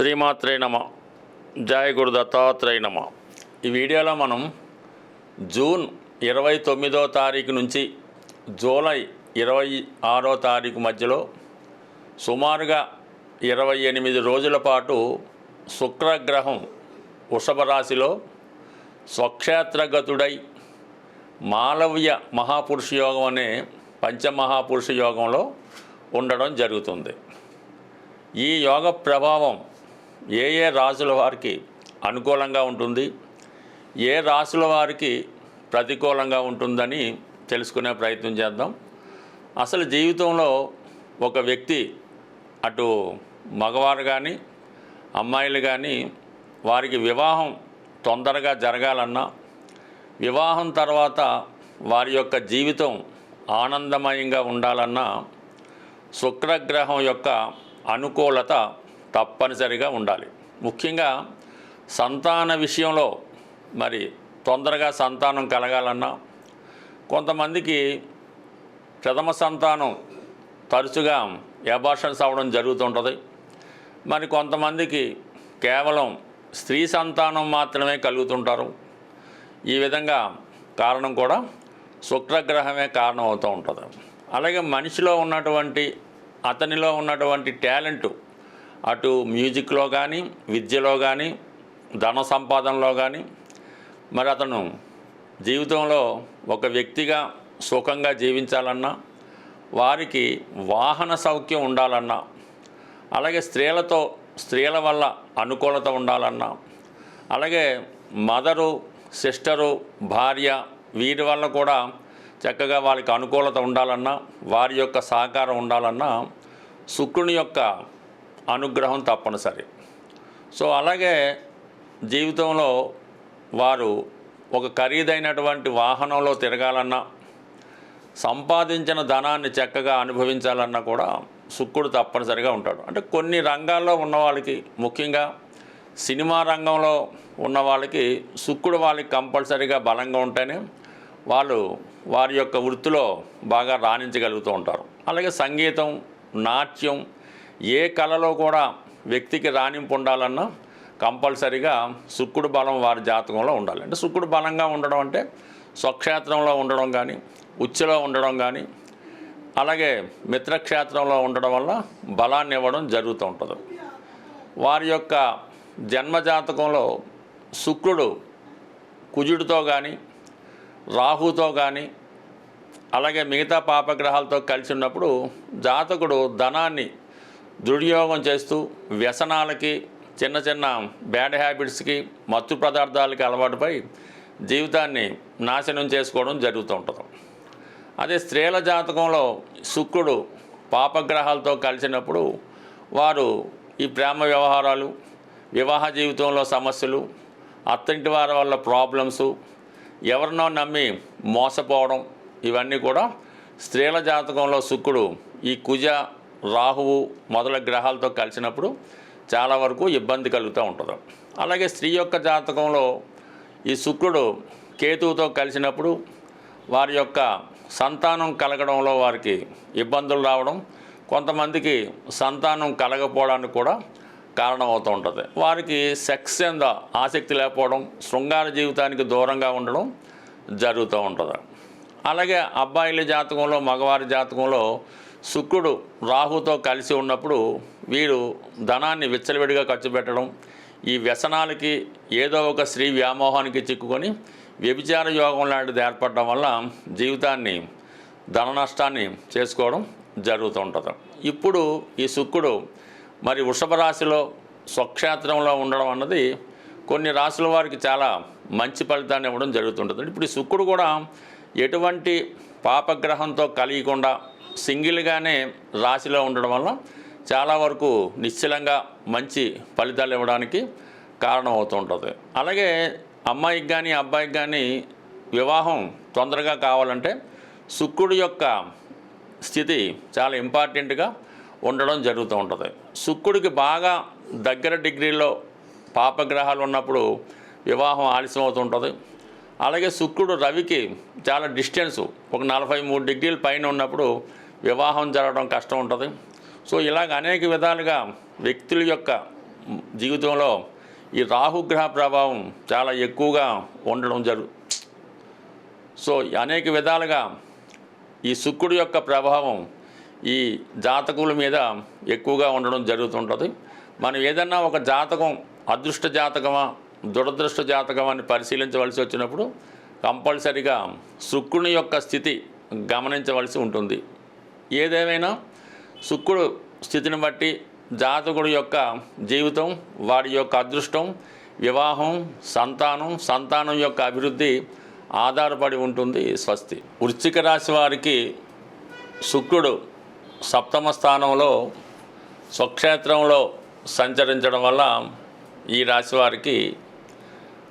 శ్రీమాత్రే నమ. జయ గురు దత్తాత్రేయ నమ. ఈ వీడియోలో మనం జూన్ ఇరవై తొమ్మిదో తారీఖు నుంచి జూలై ఇరవై ఆరో తారీఖు మధ్యలో సుమారుగా ఇరవై ఎనిమిది రోజుల పాటు శుక్రగ్రహం వృషభ రాశిలో స్వక్షేత్రగతుడై మాలవ్య మహాపురుష యోగం అనే పంచమహాపురుష యోగంలో ఉండడం జరుగుతుంది. ఈ యోగ ప్రభావం ఏ ఏ రాసుల వారికి అనుకూలంగా ఉంటుంది ఏ రాసుల వారికి ప్రతికూలంగా ఉంటుందని తెలుసుకునే ప్రయత్నం చేద్దాం. అసలు జీవితంలో ఒక వ్యక్తి అటు మగవారు కానీ అమ్మాయిలు కానీ వారికి వివాహం తొందరగా జరగాలన్నా వివాహం తర్వాత వారి యొక్క జీవితం ఆనందమయంగా ఉండాలన్నా శుక్రగ్రహం యొక్క అనుకూలత తప్పనిసరిగా ఉండాలి. ముఖ్యంగా సంతాన విషయంలో మరి తొందరగా సంతానం కలగాలన్నా కొంతమందికి ప్రథమ సంతానం తరచుగా ఎబార్షన్స్ అవ్వడం జరుగుతుంటుంది. మరి కొంతమందికి కేవలం స్త్రీ సంతానం మాత్రమే కలుగుతుంటారు. ఈ విధంగా కారణం కూడా శుక్రగ్రహమే కారణం అవుతూ ఉంటుంది. అలాగే మనిషిలో ఉన్నటువంటి అతనిలో ఉన్నటువంటి టాలెంటు అటు మ్యూజిక్లో కానీ విద్యలో కానీ ధన సంపాదనలో కానీ మరి అతను జీవితంలో ఒక వ్యక్తిగా సుఖంగా జీవించాలన్నా వారికి వాహన సౌఖ్యం ఉండాలన్నా అలాగే స్త్రీలతో స్త్రీల వల్ల అనుకూలత ఉండాలన్నా అలాగే మదరు సిస్టరు భార్య వీరి వల్ల కూడా చక్కగా వాళ్ళకి అనుకూలత ఉండాలన్నా వారి యొక్క సహకారం ఉండాలన్నా శుక్రుని యొక్క అనుగ్రహం తప్పనిసరి. సో అలాగే జీవితంలో వారు ఒక ఖరీదైనటువంటి వాహనంలో తిరగాలన్నా సంపాదించిన ధనాన్ని చక్కగా అనుభవించాలన్నా కూడా శుక్రుడు తప్పనిసరిగా ఉంటాడు. అంటే కొన్ని రంగాల్లో ఉన్న వాళ్ళకి ముఖ్యంగా సినిమా రంగంలో ఉన్న వాళ్ళకి శుక్రుడు వాళ్ళకి కంపల్సరీగా బలంగా ఉంటేనే వాళ్ళు వారి యొక్క వృత్తిలో బాగా రాణించగలుగుతూ ఉంటారు. అలాగే సంగీతం నాట్యం ఏ కళలో కూడా వ్యక్తికి రాణింపు ఉండాలన్నా కంపల్సరిగా శుక్రుడు బలం వారి జాతకంలో ఉండాలి. అంటే శుక్రుడు బలంగా ఉండడం అంటే స్వక్షేత్రంలో ఉండడం కానీ ఉచ్చలో ఉండడం కానీ అలాగే మిత్రక్షేత్రంలో ఉండడం వల్ల బలాన్ని ఇవ్వడం జరుగుతూ ఉంటుంది. వారి యొక్క జన్మజాతకంలో శుక్రుడు కుజుడితో కానీ రాహుతో కానీ అలాగే మిగతా పాపగ్రహాలతో కలిసి ఉన్నప్పుడు జాతకుడు ధనాన్ని దుర్యోగం చేస్తూ వ్యసనాలకి చిన్న చిన్న బ్యాడ్ హ్యాబిట్స్కి మత్తు పదార్థాలకి అలవాటుపై జీవితాన్ని నాశనం చేసుకోవడం జరుగుతూ ఉంటుంది. అదే స్త్రీల జాతకంలో శుక్రుడు పాపగ్రహాలతో కలిసినప్పుడు వారు ఈ ప్రేమ వ్యవహారాలు వివాహ జీవితంలో సమస్యలు అత్తింటి వారి వల్ల ప్రాబ్లమ్స్ ఎవరినో నమ్మి మోసపోవడం ఇవన్నీ కూడా స్త్రీల జాతకంలో శుక్రుడు ఈ కుజ రాహువు మొదల గ్రహాలతో కలిసినప్పుడు చాలా వరకు ఇబ్బంది కలుగుతూ ఉంటుంది. అలాగే స్త్రీ యొక్క జాతకంలో ఈ శుక్రుడు కేతువుతో కలిసినప్పుడు వారి యొక్క సంతానం కలగడంలో వారికి ఇబ్బందులు రావడం కొంతమందికి సంతానం కలగపోవడానికి కూడా కారణమవుతూ ఉంటుంది. వారికి సెక్స్ మీద ఆసక్తి లేకపోవడం శృంగార జీవితానికి దూరంగా ఉండడం జరుగుతూ ఉంటుంది. అలాగే అబ్బాయిల జాతకంలో మగవారి జాతకంలో శుక్రుడు రాహుతో కలిసి ఉన్నప్పుడు వీరు ధనాన్ని విచ్చలవిడిగా ఖర్చు పెట్టడం ఈ వ్యసనాలకి ఏదో ఒక స్త్రీ వ్యామోహానికి చిక్కుకొని వ్యభిచార యోగం లాంటిది ఏర్పడడం వల్ల జీవితాన్ని ధన నష్టాన్ని చేసుకోవడం జరుగుతూ ఉంటుంది. ఇప్పుడు ఈ శుక్రుడు మరి వృషభ రాశిలో స్వక్షేత్రంలో ఉండడం అన్నది కొన్ని రాశుల వారికి చాలా మంచి ఫలితాన్ని ఇవ్వడం జరుగుతుంటుంది ఇప్పుడు ఈ శుక్రుడు కూడా ఎటువంటి పాపగ్రహంతో కలియకుండా సింగిల్గానే రాశిలో ఉండడం వల్ల చాలా వరకు నిశ్చలంగా మంచి ఫలితాలు ఇవ్వడానికి కారణం అవుతుంటుంది అలాగే అమ్మాయికి కానీ అబ్బాయికి కానీ వివాహం తొందరగా కావాలంటే శుక్రుడు యొక్క స్థితి చాలా ఇంపార్టెంట్గా ఉండడం జరుగుతూ ఉంటుంది. శుక్రుడికి బాగా దగ్గర డిగ్రీలో పాపగ్రహాలు ఉన్నప్పుడు వివాహం ఆలస్యం అవుతుంటుంది అలాగే శుక్రుడు రవికి చాలా డిస్టెన్స్. ఒక నలభై మూడు డిగ్రీల పైన ఉన్నప్పుడు వివాహం జరగడం కష్టం ఉంటుంది. సో ఇలాగ అనేక విధాలుగా వ్యక్తుల యొక్క జీవితంలో ఈ రాహుగ్రహ ప్రభావం చాలా ఎక్కువగా ఉండడం జరుగు సో అనేక విధాలుగా ఈ శుక్రుడు యొక్క ప్రభావం ఈ జాతకుల మీద ఎక్కువగా ఉండడం జరుగుతుంటుంది. మనం ఏదన్నా ఒక జాతకం అదృష్ట జాతకమా దురదృష్ట జాతకం అని పరిశీలించవలసి వచ్చినప్పుడు కంపల్సరిగా శుక్రుని యొక్క స్థితి గమనించవలసి ఉంటుంది. ఏదేమైనా శుక్రుడు స్థితిని బట్టి జాతకుడి యొక్క జీవితం వాడి యొక్క అదృష్టం వివాహం సంతానం సంతానం యొక్క అభివృద్ధి ఆధారపడి ఉంటుంది స్వస్తి. వృశ్చిక రాశి వారికి శుక్రుడు సప్తమ స్థానంలో స్వక్షేత్రంలో సంచరించడం వల్ల ఈ రాశి వారికి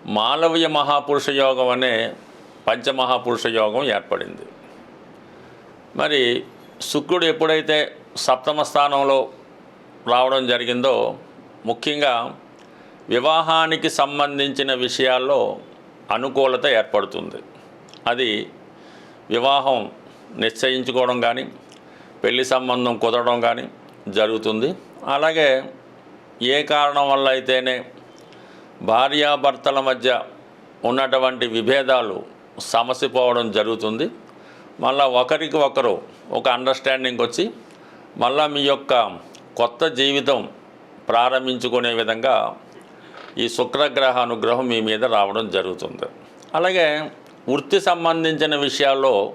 మాలవీయ మహాపురుష యోగం అనే పంచమహాపురుష యోగం ఏర్పడింది. మరి శుక్రుడు ఎప్పుడైతే సప్తమ స్థానంలో రావడం జరిగిందో ముఖ్యంగా వివాహానికి సంబంధించిన విషయాల్లో అనుకూలత ఏర్పడుతుంది. అది వివాహం నిశ్చయించుకోవడం కానీ పెళ్ళి సంబంధం కుదరడం కానీ జరుగుతుంది. అలాగే ఏ కారణం వల్ల అయితేనే భార్యాభర్తల మధ్య ఉన్నటువంటి విభేదాలు సమసిపోవడం జరుగుతుంది. మళ్ళా ఒకరికి ఒకరు ఒక అండర్స్టాండింగ్ వచ్చి మళ్ళా మీ యొక్క కొత్త జీవితం ప్రారంభించుకునే విధంగా ఈ శుక్రగ్రహ అనుగ్రహం మీ మీద రావడం జరుగుతుంది. అలాగే వృత్తి సంబంధించిన విషయాల్లో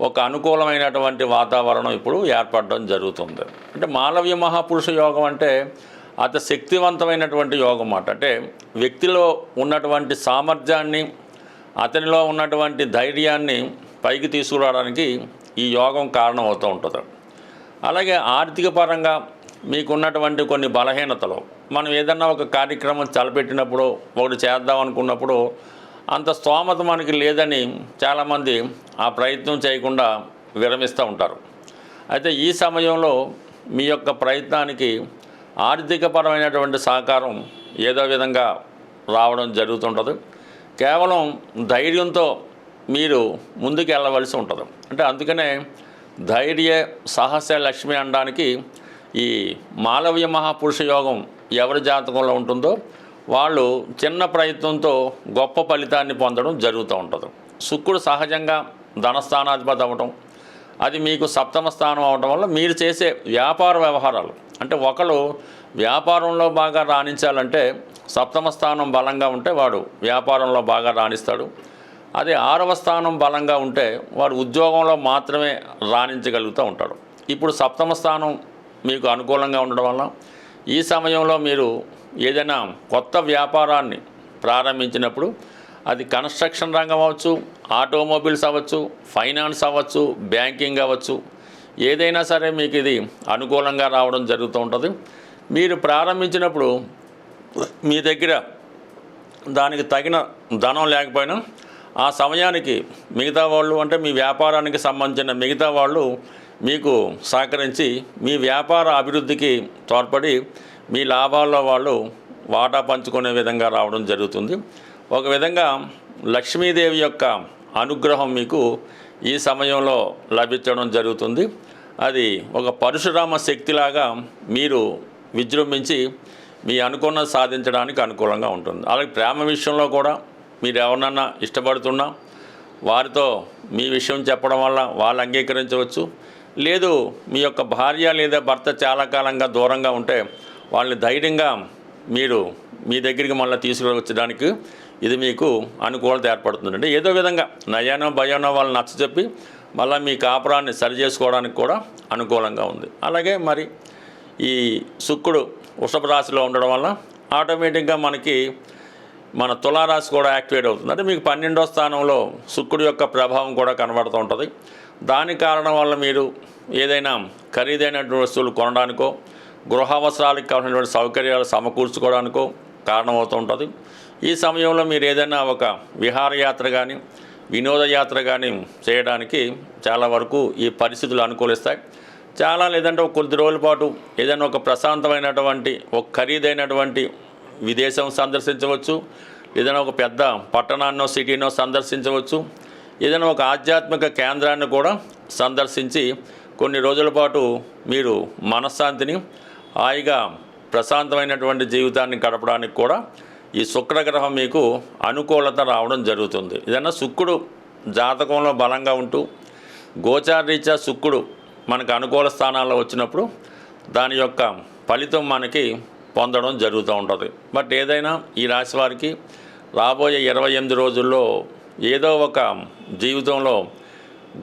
ఒక అనుకూలమైనటువంటి వాతావరణం ఇప్పుడు ఏర్పడడం జరుగుతుంది. అంటే మాలవ్య మహాపురుష యోగం అంటే అత శక్తివంతమైనటువంటి యోగం అన్నమాట అంటే వ్యక్తిలో ఉన్నటువంటి సామర్థ్యాన్ని అతనిలో ఉన్నటువంటి ధైర్యాన్ని పైకి తీసుకురావడానికి ఈ యోగం కారణం అవుతూ ఉంటుంది. అలాగే ఆర్థిక పరంగా మీకున్నటువంటి కొన్ని బలహీనతలు మనం ఏదన్నా ఒక కార్యక్రమం తలపెట్టినప్పుడు ఒకటి చేద్దాం అనుకున్నప్పుడు అంత స్తోమత మనకి లేదని చాలామంది ఆ ప్రయత్నం చేయకుండా విరమిస్తూ ఉంటారు. అయితే ఈ సమయంలో మీ యొక్క ప్రయత్నానికి ఆర్థికపరమైనటువంటి సహకారం ఏదో విధంగా రావడం జరుగుతుంటుంది. కేవలం ధైర్యంతో మీరు ముందుకు వెళ్ళవలసి ఉంటుంది. అంటే అందుకనే ధైర్య సాహస లక్ష్మి అనడానికి ఈ మాలవ్య మహాపురుష యోగం ఎవరి జాతకంలో ఉంటుందో వాళ్ళు చిన్న ప్రయత్నంతో గొప్ప ఫలితాన్ని పొందడం జరుగుతూ ఉంటుంది. శుక్రుడు సహజంగా ధనస్థానాధిపతి అవ్వటం అది మీకు సప్తమ స్థానం అవడం వల్ల మీరు చేసే వ్యాపార వ్యవహారాలు. అంటే ఒకరు వ్యాపారంలో బాగా రాణించాలంటే సప్తమ స్థానం బలంగా ఉంటే వాడు వ్యాపారంలో బాగా రాణిస్తాడు. అదే ఆరవ స్థానం బలంగా ఉంటే వాడు ఉద్యోగంలో మాత్రమే రాణించగలుగుతూ ఉంటాడు. ఇప్పుడు సప్తమ స్థానం మీకు అనుకూలంగా ఉండడం వల్ల ఈ సమయంలో మీరు ఏదైనా కొత్త వ్యాపారాన్ని ప్రారంభించినప్పుడు అది కన్స్ట్రక్షన్ రంగం అవ్వచ్చు ఆటోమొబైల్స్ అవ్వచ్చు ఫైనాన్స్ అవ్వచ్చు బ్యాంకింగ్ అవ్వచ్చు. ఏదైనా సరే మీకు ఇది అనుకూలంగా రావడం జరుగుతూ ఉంటుంది. మీరు ప్రారంభించినప్పుడు మీ దగ్గర దానికి తగిన ధనం లేకపోయినా ఆ సమయానికి మిగతా వాళ్ళు అంటే మీ వ్యాపారానికి సంబంధించిన మిగతా వాళ్ళు మీకు సహకరించి మీ వ్యాపార అభివృద్ధికి తోడ్పడి మీ లాభాల్లో వాళ్ళు వాటా పంచుకునే విధంగా రావడం జరుగుతుంది. ఒక విధంగా లక్ష్మీదేవి యొక్క అనుగ్రహం మీకు ఈ సమయంలో లభించడం జరుగుతుంది. అది ఒక పరశురామ శక్తిలాగా మీరు విజృంభించి మీ అనుకున్న సాధించడానికి అనుకూలంగా ఉంటుంది. అలాగే ప్రేమ విషయంలో కూడా మీరు ఎవరినన్నా ఇష్టపడుతున్నా వారితో మీ విషయం చెప్పడం వల్ల వాళ్ళు అంగీకరించవచ్చు. లేదు మీ యొక్క భార్య లేదా భర్త చాలా కాలంగా దూరంగా ఉంటే వాళ్ళని ధైర్యంగా మీరు మీ దగ్గరికి మళ్ళీ తీసుకువచ్చడానికి ఇది మీకు అనుకూలత ఏర్పడుతుందండి. ఏదో విధంగా నయానో భయానో వాళ్ళు నచ్చ చెప్పి మళ్ళీ మీ కాపురాన్ని సరి చేసుకోవడానికి కూడా అనుకూలంగా ఉంది. అలాగే మరి ఈ శుక్రుడు వృషభ రాశిలో ఉండడం వల్ల ఆటోమేటిక్గా మనకి మన తులారాశి కూడా యాక్టివేట్ అవుతుంది. అంటే మీకు పన్నెండో స్థానంలో శుక్రుడు యొక్క ప్రభావం కూడా కనబడుతూ ఉంటుంది. దాని కారణం వల్ల మీరు ఏదైనా ఖరీదైనటువంటి వస్తువులు కొనడానికో గృహ అవసరాలకు కావాల్సినటువంటి సౌకర్యాలు సమకూర్చుకోవడానికో కారణమవుతూ ఉంటుంది. ఈ సమయంలో మీరు ఏదైనా ఒక విహారయాత్ర కానీ వినోదయాత్ర కానీ చేయడానికి చాలా వరకు ఈ పరిస్థితులు అనుకూలిస్తాయి. చాలా లేదంటే ఒక కొద్ది రోజుల పాటు ఏదైనా ఒక ప్రశాంతమైనటువంటి ఒక ఖరీదైనటువంటి విదేశం సందర్శించవచ్చు. ఏదైనా ఒక పెద్ద పట్టణాన్నో సిటీనో సందర్శించవచ్చు. ఏదైనా ఒక ఆధ్యాత్మిక కేంద్రాన్ని కూడా సందర్శించి కొన్ని రోజుల పాటు మీరు మనశ్శాంతిని హాయిగా ప్రశాంతమైనటువంటి జీవితాన్ని గడపడానికి కూడా ఈ శుక్రగ్రహం మీకు అనుకూలత రావడం జరుగుతుంది. ఏదన్నా శుక్రుడు జాతకంలో బలంగా ఉంటూ గోచారరీత్యా శుక్రుడు మనకు అనుకూల స్థానాల్లో వచ్చినప్పుడు దాని యొక్క ఫలితం మనకి పొందడం జరుగుతూ ఉంటుంది. బట్ ఏదైనా ఈ రాశి వారికి రాబోయే ఇరవై ఎనిమిది రోజుల్లో ఏదో ఒక జీవితంలో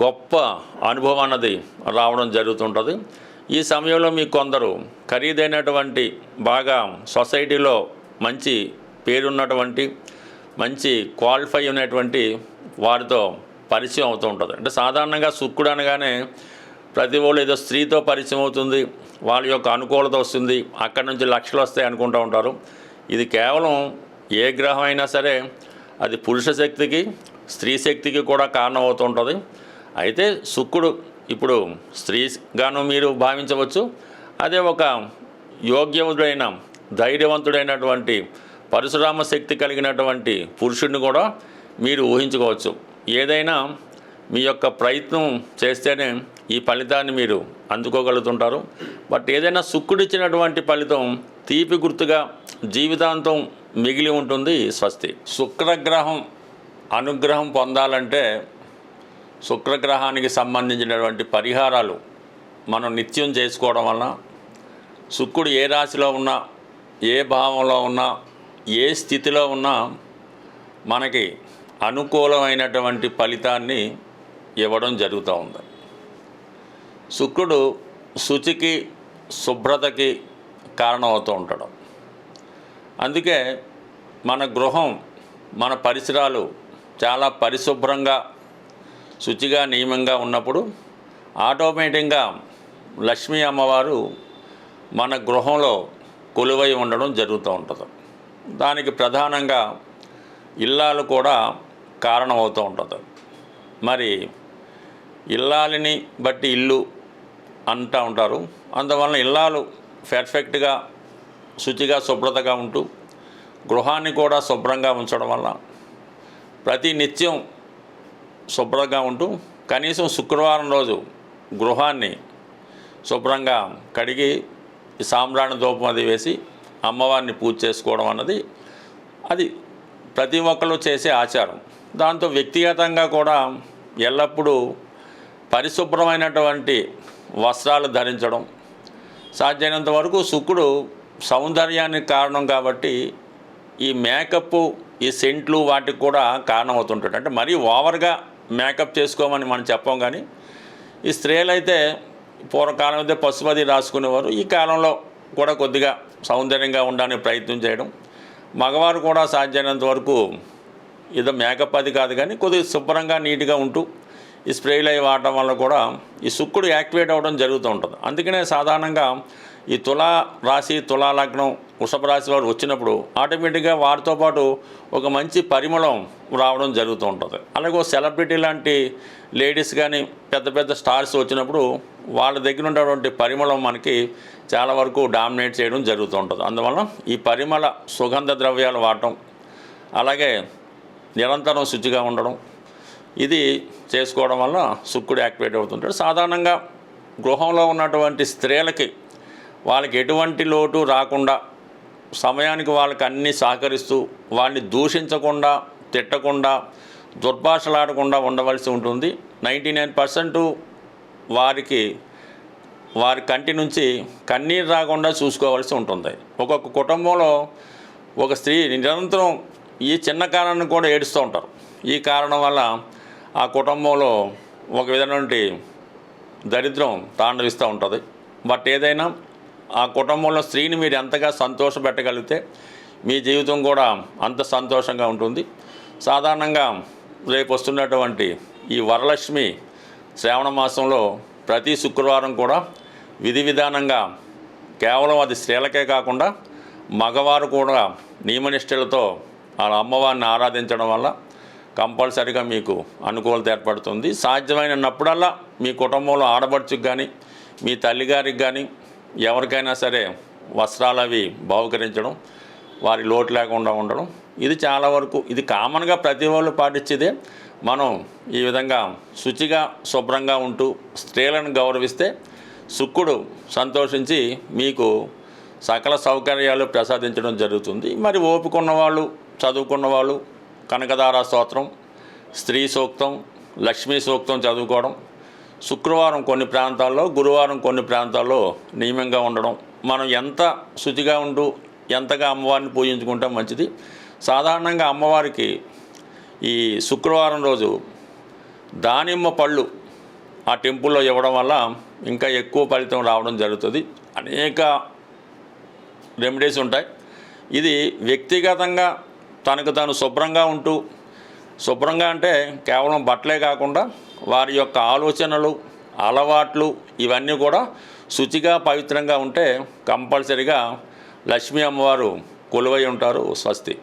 గొప్ప అనుభవం అన్నది రావడం జరుగుతుంటుంది ఈ సమయంలో మీకు కొందరు ఖరీదైనటువంటి బాగా సొసైటీలో మంచి పేరున్నటువంటి మంచి క్వాలిఫై ఉన్నటువంటి వారితో పరిచయం అవుతూ ఉంటుంది. అంటే సాధారణంగా శుక్రుడు అనగానే ప్రతి వాళ్ళు ఏదో స్త్రీతో పరిచయం అవుతుంది వాళ్ళ యొక్క అనుకూలత వస్తుంది అక్కడి నుంచి లక్షలు వస్తాయి అనుకుంటూ ఉంటారు. ఇది కేవలం ఏ గ్రహం అయినా సరే అది పురుష శక్తికి స్త్రీ శక్తికి కూడా కారణం అవుతూ ఉంటుంది. అయితే శుక్రుడు ఇప్పుడు స్త్రీగాను మీరు భావించవచ్చు. అదే ఒక యోగ్యముడైన ధైర్యవంతుడైనటువంటి పరశురామ శక్తి కలిగినటువంటి పురుషుడిని కూడా మీరు ఊహించుకోవచ్చు. ఏదైనా మీ యొక్క ప్రయత్నం చేస్తేనే ఈ ఫలితాన్ని మీరు అందుకోగలుగుతుంటారు. బట్ ఏదైనా శుక్రుడిచ్చినటువంటి ఫలితం తీపి గుర్తుగా జీవితాంతం మిగిలి ఉంటుంది స్వస్తి. శుక్రగ్రహం అనుగ్రహం పొందాలంటే శుక్రగ్రహానికి సంబంధించినటువంటి పరిహారాలు మనం నిత్యం చేసుకోవడం వలన శుక్రుడు ఏ రాశిలో ఉన్నా ఏ భావంలో ఉన్నా ఏ స్థితిలో ఉన్నా మనకి అనుకూలమైనటువంటి ఫలితాన్ని ఇవ్వడం జరుగుతూ ఉంది. శుక్రుడు శుచికి శుభ్రతకి కారణమవుతూ ఉంటాడు. అందుకే మన గృహం మన పరిసరాలు చాలా పరిశుభ్రంగా శుచిగా నియమంగా ఉన్నప్పుడు ఆటోమేటిక్గా లక్ష్మీ అమ్మవారు మన గృహంలో కొలువై ఉండడం జరుగుతూ ఉంటుంది. దానికి ప్రధానంగా ఇల్లాలు కూడా కారణమవుతూ ఉంటుంది. మరి ఇల్లాలిని బట్టి ఇల్లు అంటూ ఉంటారు. అందువలన ఇల్లాలు పర్ఫెక్ట్గా శుచిగా శుభ్రతగా ఉంటూ గృహాన్ని కూడా శుభ్రంగా ఉంచడం వల్ల ప్రతి నిత్యం శుభ్రంగా ఉంటూ కనీసం శుక్రవారం రోజు గృహాన్ని శుభ్రంగా కడిగి సాంబ్రాణి దూపం అది వేసి అమ్మవారిని పూజ చేసుకోవడం అన్నది అది ప్రతి ఒక్కరు చేసే ఆచారం. దాంతో వ్యక్తిగతంగా కూడా ఎల్లప్పుడూ పరిశుభ్రమైనటువంటి వస్త్రాలు ధరించడం సాధ్యమైనంత వరకు శుక్రుడు సౌందర్యానికి కారణం కాబట్టి ఈ మేకప్ ఈ సెంట్లు వాటికి కూడా కారణం అవుతుంటాడు అంటే మరీ ఓవర్గా మేకప్ చేసుకోమని మనం చెప్పం కానీ ఈ స్త్రీలైతే పూర్వకాలం అయితే పశుపతి రాసుకునేవారు. ఈ కాలంలో కూడా కొద్దిగా సౌందర్యంగా ఉండడానికి ప్రయత్నం చేయడం. మగవారు కూడా సాధ్యమైనంత వరకు ఏదో మేకప్ అది కాదు కానీ కొద్దిగా శుభ్రంగా నీట్గా ఉంటూ ఈ స్ప్రేలు అవి వాడటం వల్ల కూడా ఈ శుక్రుడు యాక్టివేట్ అవ్వడం జరుగుతూ ఉంటుంది. అందుకనే సాధారణంగా ఈ తులా రాశి తులా లగ్నం వృషభ రాశి వారు వచ్చినప్పుడు ఆటోమేటిక్గా వారితో పాటు ఒక మంచి పరిమళం రావడం జరుగుతూ ఉంటుంది. అలాగే సెలబ్రిటీ లాంటి లేడీస్ కానీ పెద్ద పెద్ద స్టార్స్ వచ్చినప్పుడు వాళ్ళ దగ్గర ఉన్నటువంటి పరిమళం మనకి చాలా వరకు డామినేట్ చేయడం జరుగుతూ ఉంటుంది. అందువల్ల ఈ పరిమళ సుగంధ ద్రవ్యాలు వాడటం అలాగే నిరంతరం శుచిగా ఉండడం ఇది చేసుకోవడం వల్ల శుక్రుడు యాక్టివేట్ అవుతుంటాడు. సాధారణంగా గృహంలో ఉన్నటువంటి స్త్రీలకి వాళ్ళకి ఎటువంటి లోటు రాకుండా సమయానికి వాళ్ళకి అన్నీ సహకరిస్తూ వాళ్ళని దూషించకుండా తిట్టకుండా దుర్భాషలాడకుండా ఉండవలసి ఉంటుంది. నైంటీ నైన్ పర్సెంట్ వారికి వారి కంటి నుంచి కన్నీరు రాకుండా చూసుకోవాల్సి ఉంటుంది. ఒక్కొక్క కుటుంబంలో ఒక స్త్రీ నిరంతరం ఈ చిన్న కారణాన్ని కూడా ఏడుస్తూ ఉంటారు. ఈ కారణం వల్ల ఆ కుటుంబంలో ఒక విధమైనటువంటి దరిద్రం తాండవిస్తూ ఉంటుంది. బట్ ఏదైనా ఆ కుటుంబంలో స్త్రీని మీరు ఎంతగా సంతోషపెట్టగలిగితే మీ జీవితం కూడా అంత సంతోషంగా ఉంటుంది. సాధారణంగా రేపు వస్తున్నటువంటి ఈ వరలక్ష్మి శ్రావణ మాసంలో ప్రతి శుక్రవారం కూడా విధి విధానంగా కేవలం అది స్త్రీలకే కాకుండా మగవారు కూడా నియమనిష్టలతో ఆ అమ్మవారిని ఆరాధించడం వల్ల కంపల్సరిగా మీకు అనుకూలత ఏర్పడుతుంది. సాధ్యమైనప్పుడల్లా మీ కుటుంబంలో ఆడబడుచుకు కానీ మీ తల్లిగారికి కానీ ఎవరికైనా సరే వస్త్రాలు అవి బహుకరించడం వారి లోటు లేకుండా ఉండడం ఇది చాలా వరకు ఇది కామన్గా ప్రతి వాళ్ళు పాటించేదే. మనం ఈ విధంగా శుచిగా శుభ్రంగా ఉంటూ స్త్రీలను గౌరవిస్తే శుక్రుడు సంతోషించి మీకు సకల సౌకర్యాలు ప్రసాదించడం జరుగుతుంది. మరి ఓపుకున్న వాళ్ళు చదువుకున్న వాళ్ళు కనకదార స్తోత్రం స్త్రీ సూక్తం లక్ష్మీ సూక్తం చదువుకోవడం శుక్రవారం కొన్ని ప్రాంతాల్లో గురువారం కొన్ని ప్రాంతాల్లో నియమంగా ఉండడం మనం ఎంత శుచిగా ఉంటూ ఎంతగా అమ్మవారిని పూజించుకుంటాం మంచిది. సాధారణంగా అమ్మవారికి ఈ శుక్రవారం రోజు దానిమ్మ పళ్ళు ఆ టెంపుల్లో ఇవ్వడం వల్ల ఇంకా ఎక్కువ ఫలితం రావడం జరుగుతుంది. అనేక రెమెడీస్ ఉంటాయి. ఇది వ్యక్తిగతంగా తనకు తాను శుభ్రంగా ఉంటూ శుభ్రంగా అంటే కేవలం బట్టలే కాకుండా వారి యొక్క ఆలోచనలు అలవాట్లు ఇవన్నీ కూడా శుచిగా పవిత్రంగా ఉంటే కంపల్సరిగా లక్ష్మీ అమ్మవారు కొలువై ఉంటారు స్వస్తి.